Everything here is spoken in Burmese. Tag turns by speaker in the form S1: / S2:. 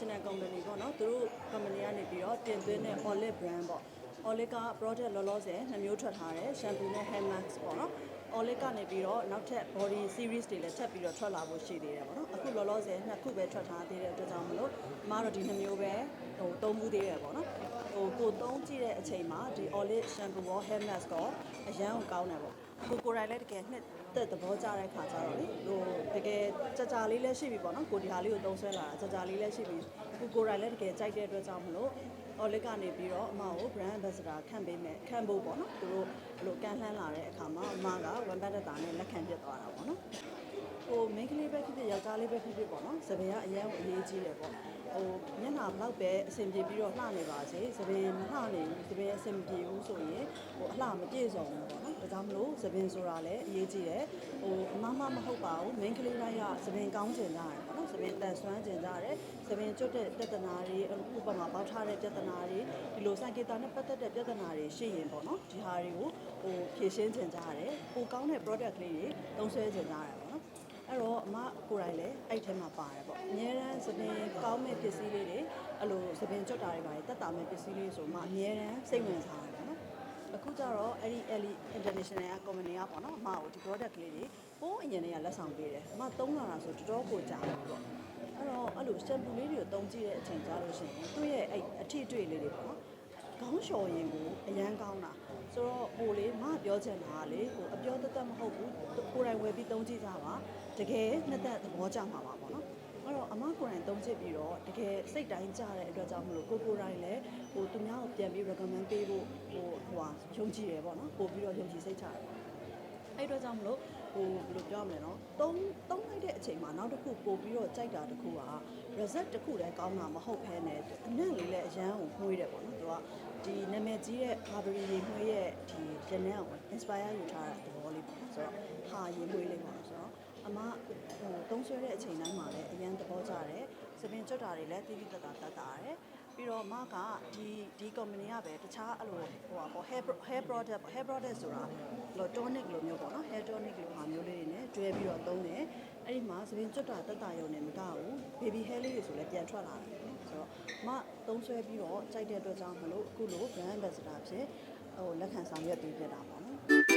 S1: international company ပေါ့နော်သူတို့ company ကနေပြီးတော့တင်သွင်းတဲ့ olive brand ပေါ့ olive က product လောလောဆယ်နှစ်မျိုးထွက်ထားတယ် shampoo နဲ့ hair mask ပေါ့နော် olive ကနေပြီးတော့နောက်ထပ် body series တွေလည်းထပ်ပြီးတော့ထွက်လာဖို့ရှိသေးတယ်ပေါ့နော်အခုလောလောဆယ်နှစ်ခုပဲထွက်ထားသေးတဲ့အတွက်ကြောင့်မလို့အမတို့ဒီနှစ်မျိုးပဲဟိုသုံးမှုသေးတယ်ပေါ့နော်ဟိုကိုသုံးကြည့်တဲ့အချိန်မှာဒီ olive shampoo ရော hair mask ရောအရန်ကိုကောင်းတယ်ပေါ့ကိုကိုယ်တိုင်လည်းတကယ်နှစ်သက်သဘောကျတဲ့ခါကျတော့လေဟိုတကယ်ကြကြလေးလည်းရှိပြီပေါ့နော်ကိုဒီဟာလေးကိုသုံးဆွဲလာတာကြကြလေးလည်းရှိပြီကိုကိုယ်တိုင်လည်းတကယ်ကြိုက်တဲ့အတွက်ကြောင့်မလို့ olive ကနေပြီးတော့အမကို brand ambassador ခန့်ပေးမယ်ခန့်ဖို့ပေါ့နော်သူတို့ဘလို့ကန်လှမ်းလာတဲ့အခါမှာအမက one bad တာနဲ့လက်ခံပြစ်သွားတာပေါ့နော်ဟိုမိန်းကလေးပဲဖြစ်ဖြစ်ယောက်ျားလေးပဲဖြစ်ဖြစ်ပေါ့နော်သပင်ကအရန်ကိုအရေးကြီးတယ်ပေါ့ဟိုမျက်နှာဘလောက်ပဲအဆင်ပြေပြီးတော့လှနေပါစေသပင်မလှနေဘူးသပင် အဆင်မပြေဘူးဆိုရင်ဟိုအလှမပြည့်စုံဘူးပေါ့နော်ဒါကြောင့်မလို့သပင်ဆိုတာလည်းအရေးကြီးတယ်ဟိုအမမမဟုတ်ပါဘူးမိန်းကလေးတိုင်းကသပင်ကောင်းကျင်ကြတယ်ပေါ့နော်သပင်တန်ဆွမ်းကျင်ကြတယ်သပင်ကျွတ်တဲ့ပြဿနာတွေဥပမာပေါက်ထားတဲ့ပြဿနာတွေဒီလိုစိုက်ကေတာနဲ့ပတ်သက်တဲ့ပြဿနာတွေရှိရင်ပေါ့နော်ဒီဟာတွေကိုဟိုဖြေရှင်းကျင်ကြတယ်ပိုကောင်းတဲ့ product ကလေးတွေသုံးဆွဲကျင်ကြတယ်ပေါ့နော်အဲ့တော့အမကိုယ်တိုင်လည်းအဲ့ထဲမှာပါတယ်ပေါ့အများတန်းသပင် ကောင်းမဲ့ပစ္စည်းလေးတွေအဲ့လိုသပင်ကြွတာတွေပါတယ်တက်တာမဲ့ပစ္စည်းလေးဆိုမှအများတန်းစိတ်ဝင်စားတယ်ပေါ့နော်အခုကျတော့အဲ့ဒီ Ellie International Company ကပေါ့နော်အမကိုဒီ product ကလေးတွေပိုးအရင်တည်းကလက်ဆောင်ပေးတယ်အမသုံးလာတာဆိုတော်တော်ကိုကြာတယ်ပေါ့အဲ့တော့အဲ့လို shampoo လေးတွေကိုသုံးကြည့်တဲ့အချိန်ကြာလို့ရှိရင်သူ့ရဲ့အဲ့အထည်တွေ့လေးတွေပေါ့နော်ခေါင်းလျှော်ရင်ကိုအရန်ကောင်းတာဆိုတော့ဟိုလေမပြောချင်တာကလေဟိုအပြောတသက်မဟုတ်ဘူးကိုယ်တိုင်ဝယ်ပြီးသုံးကြည့်ကြပါတကယ်နှစ်သက်သဘောကျမှာပါပေါ့နော် အဲ့တော့အမကိုယ်တိုင်သုံးကြည့်ပြီးတော့တကယ်စိတ်တိုင်းကြတဲ့အတွက်ကြောင့်မလို့ကိုကိုယ်တိုင်လည်းဟိုသူများကိုပြန်ပြီး recommend ပေးဖို့ဟိုဟိုဟာယုံကြည်ရယ်ပေါ့နော်ပို့ပြီးတော့ယုံကြည်စိတ်ချတယ်အဲ့အတွက်ကြောင့်မလို့ဟိုဘယ်လိုပြောမလဲနော်သုံးသုံးလိုက်တဲ့အချိန်မှာနောက်တစ်ခုပို့ပြီးတော့ကြိုက်တာတစ်ခုက result တစ်ခုလည်းကောင်းတာမဟုတ်ဘဲနဲ့အနံ့လေးလည်းအရန်ကိုမှုရတယ်ပေါ့နော်သူကဒီနာမည်ကြီးတဲ့ Burberry ရေမှုရဲ့ဒီရနံ့ကို inspire ယူထားတဲ့သဘောလေးပေါ့နော်ဆိုတော့ဟာရေမှုလေးပေါ့နော်ဆိုတော့ အမဟိုသုံးဆွဲတဲ့အချိန်တိုင်းမှာလည်းအရန်သဘောကျတယ်စပင်ကြွတာတွေလည်းတိတိတတ်တာတတ်တာတယ်ပြီးတော့မကဒီဒီ company ကပဲတခြားအဲ့လိုဟိုပါပေါ့ hair pro- hair product ပေါ့ hair product ဆိုတာလို့ tonic လိုမျိုးပေါ့နော် hair tonic လိုဟာမျိုးလေးတွေနဲ့တွဲပြီးတော့သုံးတယ်အဲ့ဒီမှာသပင်ကျွတ်တာတက်တာရုံနဲ့မကဘူး baby hair လေးတွေဆိုလည်းပြန်ထွက်လာတယ်ပေါ့နော်ဆိုတော့မသုံးဆွဲပြီးတော့ကြိုက်တဲ့အတွက်ကြောင့်မလို့အခုလို brand ambassador ဖြစ်ဟိုလက်ခံဆောင်ရွက်ပေးပြတာပေါ့နော်